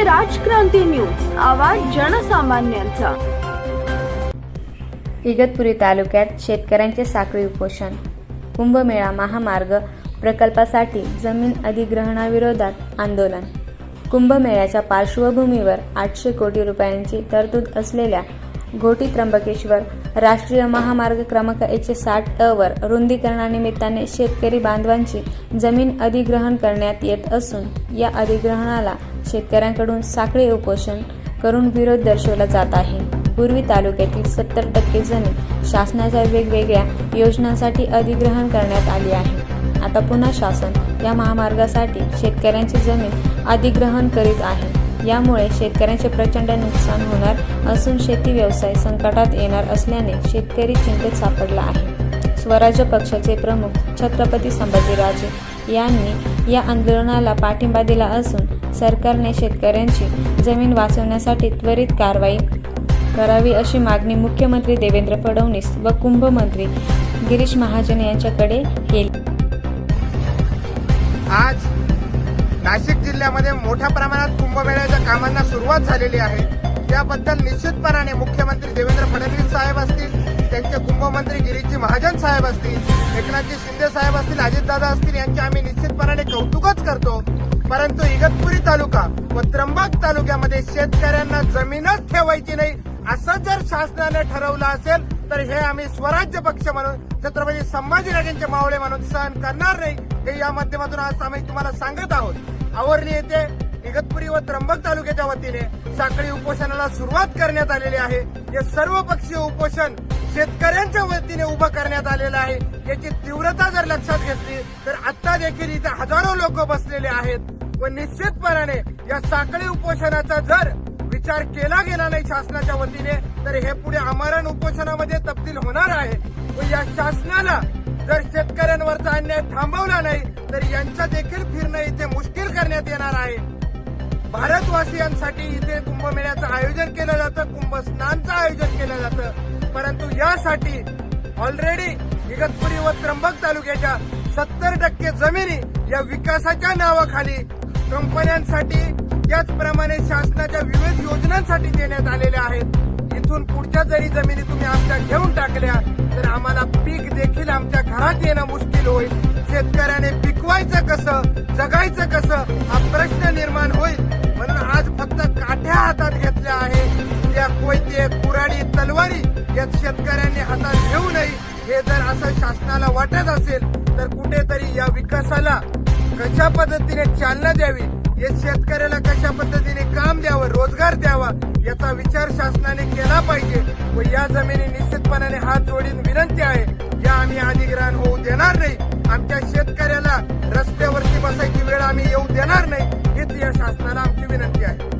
राजक्रांती news. आवाज जनसामान्यांचा. इगतपुरी तालुक्यात शेतकऱ्यांचे साखळी उपोषण. कुंभमेळा महामार्ग प्रकल्पासाठी जमीन अधिग्रहणाविरोधात आंदोलन. कुंभमेळ्याच्या पार्श्वभूमीवर आठशे कोटी रुपयांची तरतूद असलेल्या घोटी त्र्यंबकेश्वर. राष्ट्रीय महामार्ग क्रमांक एकशे साठ अ वर रुंदीकरणानिमित्ताने शेतकरी बांधवांची जमीन अधिग्रहण करण्यात येत असून या अधिग्रहणाला शेतकऱ्यांकडून साखळी उपोषण करून विरोध दर्शवला जात आहे. पूर्वी तालुक्यातील सत्तर टक्के जमीन शासनाच्या वेगवेगळ्या योजनांसाठी अधिग्रहण करण्यात आली आहे. आता पुन्हा शासन या महामार्गासाठी शेतकऱ्यांची जमीन अधिग्रहण करीत आहे. यामुळे शेतकऱ्यांचे प्रचंड नुकसान होणार असून शेती व्यवसाय संकटात येणार असल्याने शेतकरी चिंतेत सापडला आहे. स्वराज्य पक्षाचे प्रमुख छत्रपती संभाजीराजे यांनी या आंदोलनाला पाठिंबा दिला असून सरकारने शेतकऱ्यांची जमीन वाचवण्यासाठी त्वरित कारवाई करावी अशी मागणी मुख्यमंत्री देवेंद्र फडणवीस व कुंभमंत्री गिरीश महाजन यांच्याकडे केली. आज नाशिक जिल्ह्यामध्ये मोठ्या प्रमाणात कुंभमेळ्याच्या कामांना सुरुवात झालेली आहे. त्याबद्दल निश्चितपणाने मुख्यमंत्री देवेंद्र फडणवीस साहेब असतील त्यांचे कुंभमंत्री गिरीजी महाजन साहेब असतील एकनाथजी शिंदे साहेब असतील अजितदादा असतील यांचे आम्ही निश्चितपणाने कौतुकच करतो. परंतु इगतपुरी तालुका व त्र्यंबक तालुक्यामध्ये शेतकऱ्यांना जमीनच ठेवायची नाही असं जर शासनाने ठरवलं असेल तर हे आम्ही स्वराज्य पक्ष म्हणून छत्रपती संभाजीराजेंचे मावळे म्हणून सहन करणार नाही. हे या माध्यमातून आज आम्ही तुम्हाला सांगत आहोत. आवरली येथे इगतपुरी व त्र्यंबक तालुक्याच्या वतीने साखळी उपोषणाला सुरुवात करण्यात आलेली आहे. हे सर्व पक्षीय उपोषण शेतकऱ्यांच्या वतीने उभं करण्यात आलेलं आहे. याची तीव्रता जर लक्षात घेतली तर आता देखील इथे हजारो लोक बसलेले आहेत. व निश्चितपणाने या साखळी उपोषणाचा जर विचार केला गेला नाही शासनाच्या वतीने तर हे पुढे आमरण उपोषणामध्ये तब्दील होणार आहे. व या शासनाला जर शेतकऱ्यांवरचा अन्याय थांबवला नाही तर यांचं देखील फिरणं इथे मुश्किल करण्यात येणार आहे. भारतवासियांसाठी इथे कुंभमेळ्याचं आयोजन केलं जातं कुंभ स्नानचं आयोजन केलं जातं. परंतु यासाठी ऑलरेडी इगतपुरी व त्र्यंबक तालुक्याच्या सत्तर टक्के जमिनी या विकासाच्या नावाखाली कंपन्यांसाठी त्याचप्रमाणे शासनाच्या विविध योजनांसाठी देण्यात आलेल्या आहेत. इथून पुढच्या जरी जमिनी तुम्ही आमच्या घेऊन टाकल्या तर आम्हाला पीक देखील आमच्या घरात येणं मुश्किल होईल. शेतकऱ्याने पिकवायचं कसं जगायचं कसं हा प्रश्न निर्माण होईल. म्हणून आज फक्त काठ्या हातात घेतल्या आहे. त्या कोयते कुराडी तलवारी या शेतकऱ्यांनी हातात घेऊ नये हे जर असं शासनाला वाटत असेल तर कुठेतरी या विकासाला कशा पद्धतीने चालना द्यावी? या शेतकऱ्याला कशा पद्धतीने काम द्यावं रोजगार द्यावा याचा विचार शासनाने केला पाहिजे. व या जमिनी निश्चितपणाने हात जोडीन विनंती आहे. शेतकऱ्याला रस्त्यावरती बसायची वेळ आम्ही येऊ देणार नाही हीच या शासनाला आमची विनंती आहे.